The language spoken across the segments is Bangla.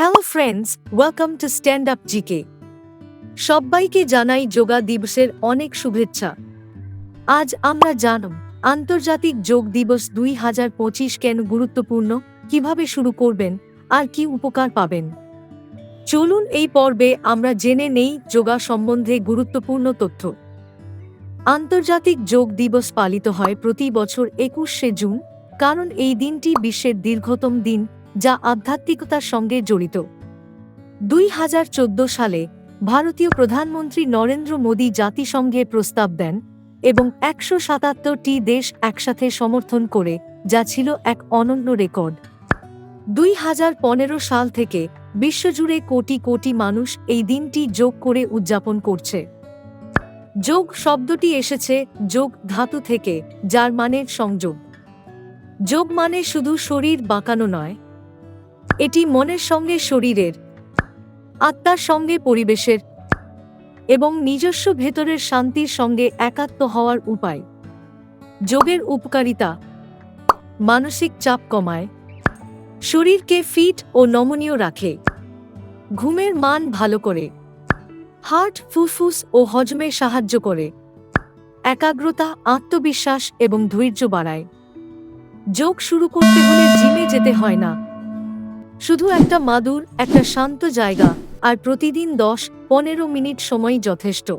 Hello friends welcome to stand up GK সবাইকে জানাই যোগা দিবসের অনেক শুভেচ্ছা। আজ আমরা জানব, আন্তর্জাতিক যোগ দিবস দুই হাজার পঁচিশ কেন গুরুত্বপূর্ণ? কীভাবে শুরু করবেন? আর কি উপকার পাবেন? চলুন এই পর্বে আমরা জেনে নেই যোগা সম্বন্ধে গুরুত্বপূর্ণ তথ্য। আন্তর্জাতিক যোগ দিবস পালিত হয় প্রতি বছর একুশে জুন, কারণ এই দিনটি বিশ্বের দীর্ঘতম দিন। যা আধ্যাত্মিকতার সঙ্গে জড়িত। দুই হাজার চোদ্দ সালে ভারতীয় প্রধানমন্ত্রী নরেন্দ্র মোদী জাতিসংঘে প্রস্তাব দেন এবং একশো সাতাত্তরটি দেশ একসাথে সমর্থন করে, যা ছিল এক অনন্য রেকর্ড। দুই হাজার পনেরো সাল থেকে বিশ্বজুড়ে কোটি কোটি মানুষ এই দিনটি যোগ করে উদযাপন করছে। যোগ শব্দটি এসেছে যোগ ধাতু থেকে, যার মানে সংযোগ। যোগ মানে শুধু শরীর বাঁকানো নয় এটি মনের সঙ্গে শরীরের, আত্মার সঙ্গে পরিবেশের এবং নিজস্ব ভেতরের শান্তির সঙ্গে একাত্ম হওয়ার উপায়। যোগের উপকারিতা, মানসিক চাপ কমায়, শরীরকে ফিট ও নমনীয় রাখে, ঘুমের মান ভালো করে, হার্ট, ফুসফুস ও হজমে সাহায্য করে, একাগ্রতা, আত্মবিশ্বাস এবং ধৈর্য বাড়ায়। যোগ শুরু করতে হলে জিমে যেতে হয় না। শুধু একটা মাদুর, একটা শান্ত জায়গা, আর প্রতিদিন দশ, পনেরো মিনিট সময় যথেষ্ট।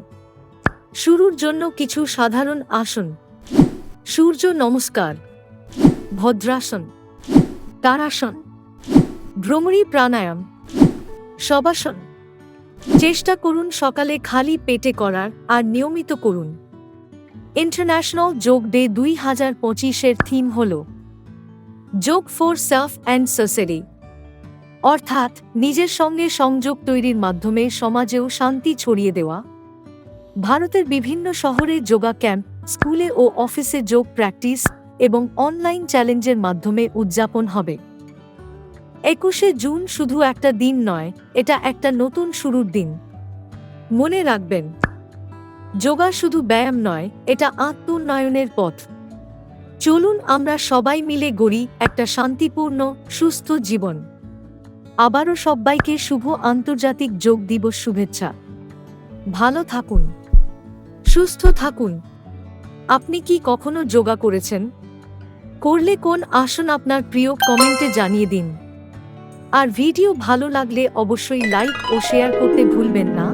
শুরুর জন্য কিছু সাধারণ আসন। সূর্য নমস্কার। ভদ্রাসন। তারাসন। ভ্রমরী প্রাণায়াম। শবাসন। চেষ্টা করুন সকালে খালি পেটে করার, আর নিয়মিত করুন। ইন্টারন্যাশনাল যোগ ডে দুই হাজার পঁচিশের থিম হল যোগ ফর সেলফ অ্যান্ড সোসাইটি। অর্থাৎ নিজের সঙ্গে সংযোগ তৈরির মাধ্যমে সমাজেও শান্তি ছড়িয়ে দেওয়া। ভারতের বিভিন্ন শহরে যোগা ক্যাম্প, স্কুলে ও অফিসে যোগ প্র্যাকটিস এবং অনলাইন চ্যালেঞ্জের মাধ্যমে উদযাপন হবে। একুশে জুন শুধু একটা দিন নয়, এটা একটা নতুন শুরুর দিন। মনে রাখবেন, যোগা শুধু ব্যায়াম নয়, এটা আত্মোন্নয়নের পথ। চলুন আমরা সবাই মিলে গড়ি একটা শান্তিপূর্ণ, সুস্থ জীবন। আবারও সবাইকে শুভ আন্তর্জাতিক যোগ দিবস শুভেচ্ছা। ভালো থাকুন। সুস্থ থাকুন। আপনি কি কখনো যোগা করেছেন? করলে কোন আসন আপনার প্রিয় কমেন্টে জানিয়ে দিন। আর ভিডিও ভালো লাগলে অবশ্যই লাইক ও শেয়ার করতে ভুলবেন না।